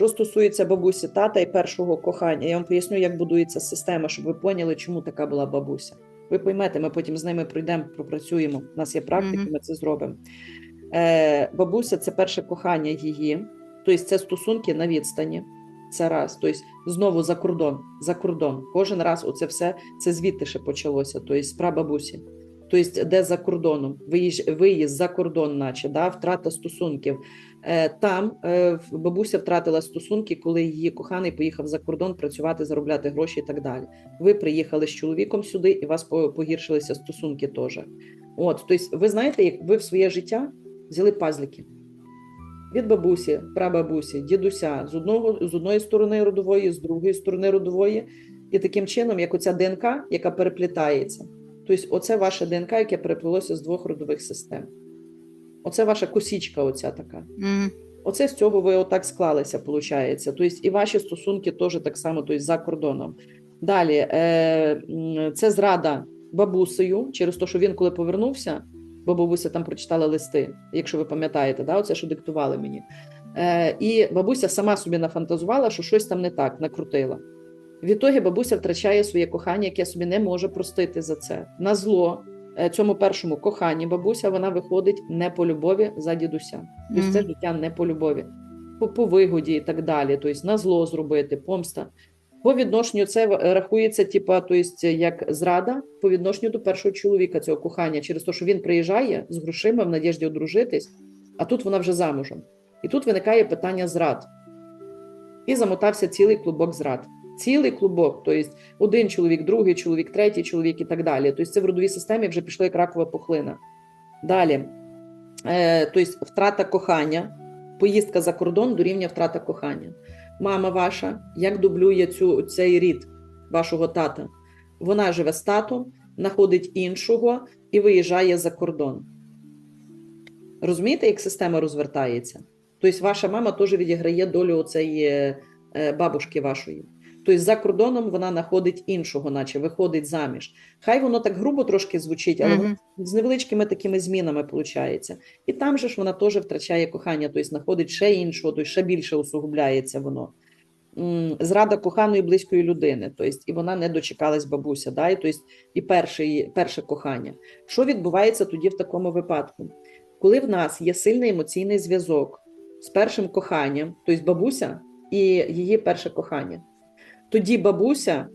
Що стосується бабусі, тата і першого кохання, я вам поясню, як будується система, щоб ви поняли, чому така була бабуся. Ви поймете, ми потім з ними пройдемо, пропрацюємо. У нас є практики, ми це зробимо. Е, бабуся це перше кохання її, тобто це стосунки на відстані. Це раз. Тобто знову за кордон, за кордон. Кожен раз оце все це звідти ще почалося, тобто з прабабусі. Тобто, де за кордоном, виїзд, виїзд за кордон, наче да, втрата стосунків. Е, Там е, бабуся втратила стосунки, коли її коханий поїхав за кордон працювати, заробляти гроші і так далі. Ви приїхали з чоловіком сюди, і у вас погіршилися стосунки теж. От, тобто, ви знаєте, як ви в своє життя взяли пазлики від бабусі, прабабусі, дідуся з одного з одної сторони родової, з другої сторони родової, і таким чином, як оця ДНК, яка переплітається. Тобто, оце ваше ДНК, яке переплилося з двох родових систем. Оце ваша косічка, оця така. Мгм. Оце з цього ви отак склалися, виходить. Тобто, і ваші стосунки теж так само, тобто за кордоном. Далі, е, це зрада бабусею через те, що він, коли повернувся, бо бабуся там прочитала листи, якщо ви пам'ятаєте, да, оце що диктували мені. Е, і бабуся сама собі нафантазувала, що щось там не так, накрутила. Відтоді бабуся втрачає своє кохання, яке собі не може простити за це. На зло цьому першому коханні бабуся вона виходить не по любові за дідуся. Тобто це життя не по любові, по, по вигоді і так далі. Тобто на зло зробити, помста. По відношенню це рахується, типа, тобто, як зрада по відношенню до першого чоловіка цього кохання, через те, що він приїжджає з грошима в надіжді одружитись, а тут вона вже замужем. І тут виникає питання зрад. І замотався цілий клубок зрад. Цілий клубок, тобто один чоловік, другий чоловік, третій чоловік і так далі. Тобто це в родовій системі вже пішло як ракова пухлина. Далі, е, тобто втрата кохання, поїздка за кордон дорівнює втрата кохання. Мама ваша як дублює цю, цей рід вашого тата? Вона живе з татом, знаходить іншого і виїжджає за кордон. Розумієте, як система розвертається? Тобто, ваша мама теж відіграє долю оцеї е, бабушки вашої. Тобто, за кордоном вона знаходить іншого, наче виходить заміж. Хай воно так грубо трошки звучить, але воно Мгм. з невеличкими такими змінами виходить. І там же ж вона теж втрачає кохання, тобто знаходить ще іншого, тобто ще більше усугубляється воно. Зрада коханої близької людини, тобто, і вона не дочекалась бабуся, да? і, тобто, і перше, перше кохання. Що відбувається тоді в такому випадку? Коли в нас є сильний емоційний зв'язок з першим коханням, тобто бабуся і її перше кохання, тоді бабуся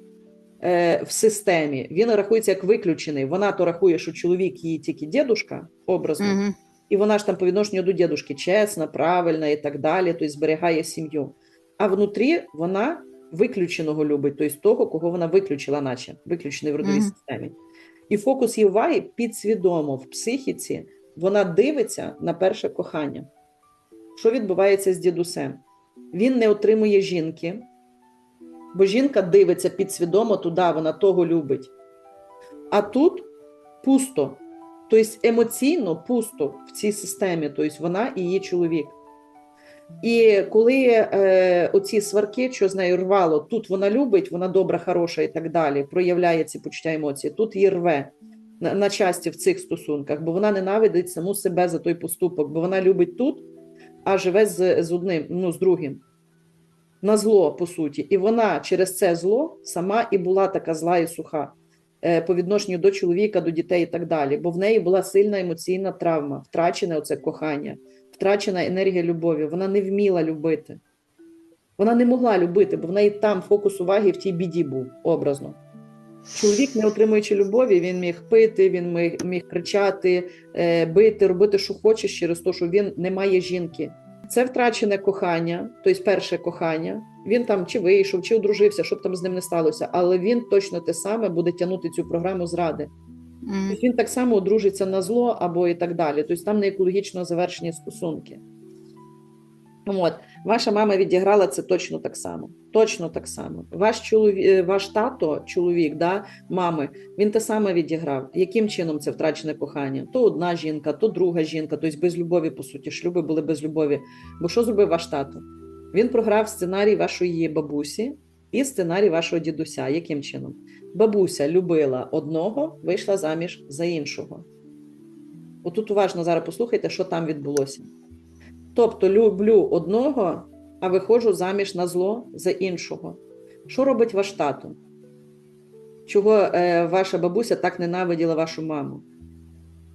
е, в системі він рахується як виключений. Вона то рахує, що чоловік її тільки дідушка, образно, Мгм. і вона ж там по відношенню до дідушки чесна, правильна і так далі, тобто зберігає сім'ю. А внутрі вона виключеного любить, тобто того, кого вона виключила, наче виключений в родовій Мгм. системі. І фокус її уваги підсвідомо в психіці, вона дивиться на перше кохання. Що відбувається з дідусем? Він не отримує жінки, бо жінка дивиться підсвідомо туди, вона того любить. А тут пусто. Тобто емоційно пусто в цій системі, тобто вона і її чоловік. І коли е, оці сварки, що з нею рвало, тут вона любить, вона добра, хороша і так далі, проявляє ці почуття емоції, тут її рве на, на часті в цих стосунках, бо вона ненавидить саму себе за той поступок, бо вона любить тут, а живе з, з одним, ну, з другим. На зло, по суті. І вона через це зло сама і була така зла і суха е, по відношенню до чоловіка, до дітей і так далі. Бо в неї була сильна емоційна травма, втрачене оце кохання, втрачена енергія любові. Вона не вміла любити. Вона не могла любити, бо в неї там фокус уваги в тій біді був образно. Чоловік, не отримуючи любові, він міг пити, він міг, міг кричати, е, бити, робити, що хочеш, через те, що він не має жінки. Це втрачене кохання, тобто перше кохання. Він там чи вийшов, чи одружився, щоб там з ним не сталося, але він точно те саме буде тягнути цю програму зради. Mm. Тобто він так само одружиться на зло або і так далі. Тобто там не екологічно завершені стосунки. От, ваша мама відіграла це точно так само. Точно так само. Ваш чоловік, ваш тато, чоловік, да, мами, він те саме відіграв. Яким чином це втрачене кохання? То одна жінка, то друга жінка, тобто без любові, по суті, шлюби були без любові. Бо що зробив ваш тато? Він програв сценарій вашої бабусі і сценарій вашого дідуся. Яким чином? Бабуся любила одного, вийшла заміж за іншого. Отут уважно зараз послухайте, що там відбулося. Тобто люблю одного, а виходжу заміж на зло за іншого. Що робить ваш тато? Чого е, ваша бабуся так ненавиділа вашу маму?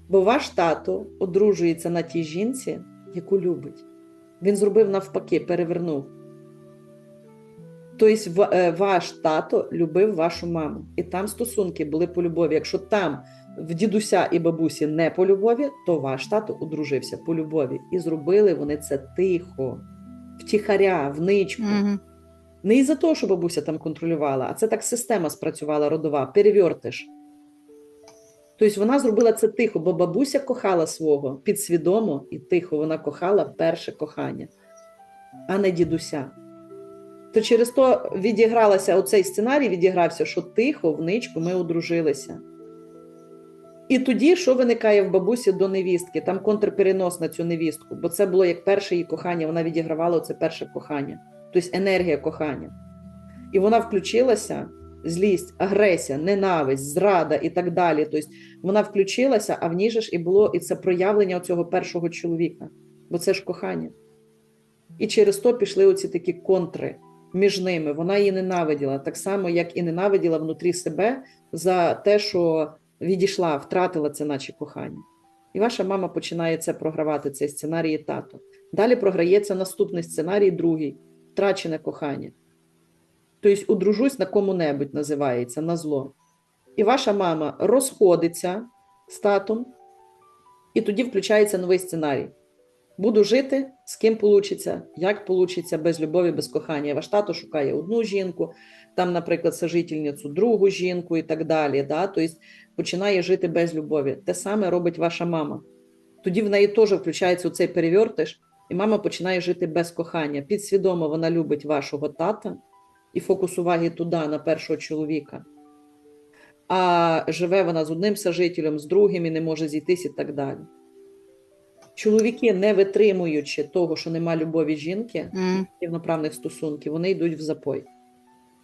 Бо ваш тато одружується на тій жінці, яку любить. Він зробив навпаки, перевернув. Тобто, е, ваш тато любив вашу маму, і там стосунки були по любові. Якщо там в дідуся і бабусі не по любові, то ваш тато одружився по любові. І зробили вони це тихо, втіхаря, в ничку. Угу. Не із-за того, що бабуся там контролювала, а це так система спрацювала родова, перевертиш. Тобто вона зробила це тихо, бо бабуся кохала свого підсвідомо і тихо вона кохала перше кохання, а не дідуся. То через то відігралася оцей сценарій, відігрався, що тихо, в ничку ми одружилися. І тоді, що виникає в бабусі до невістки? Там контрперенос на цю невістку, бо це було як перше її кохання, вона відігравала це перше кохання, тобто енергія кохання. І вона включилася, злість, агресія, ненависть, зрада і так далі. Тобто вона включилася, а в ній же ж і було і це проявлення цього першого чоловіка, бо це ж кохання. І через то пішли оці такі контри між ними. Вона її ненавиділа, так само, як і ненавиділа внутрі себе за те, що відійшла, втратила це наче кохання. І ваша мама починає це програвати, цей сценарій тато. Далі програється наступний сценарій, другий втрачене кохання. Тобто, одружусь на кому-небудь називається на зло. І ваша мама розходиться з татом, і тоді включається новий сценарій. Буду жити, з ким получиться, як получиться, без любові, без кохання. Ваш тато шукає одну жінку, там, наприклад, сожительницю, другу жінку і так далі. Да? Тобто починає жити без любові. Те саме робить ваша мама. Тоді в неї теж включається цей перевертиш, і мама починає жити без кохання. Підсвідомо вона любить вашого тата і фокус уваги туди, на першого чоловіка. А живе вона з одним сожителем, з другим і не може зійтись і так далі. Чоловіки, не витримуючи того, що нема любові жінки, Угу. рівноправних стосунків, вони йдуть в запой,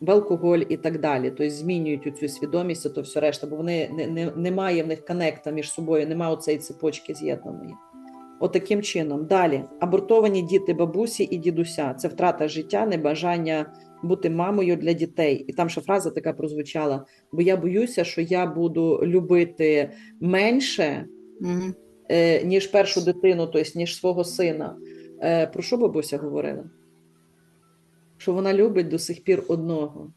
в алкоголь і так далі. Тобто змінюють цю свідомість, то все решта, бо вони не, не, немає в них коннекта між собою, немає оцеї цепочки з'єднаної. Отаким чином. Далі абортовані діти бабусі і дідуся. Це втрата життя, небажання бути мамою для дітей. І там ще фраза така прозвучала: бо я боюся, що я буду любити менше, Угу. Е, ніж першу дитину, тобто ніж свого сина. Е, про що бабуся говорила? Що вона любить до сих пір одного.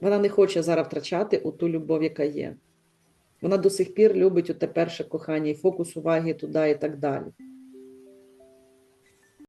Вона не хоче зараз втрачати ту любов, яка є. Вона до сих пір любить оте перше кохання і фокус уваги туди і так далі.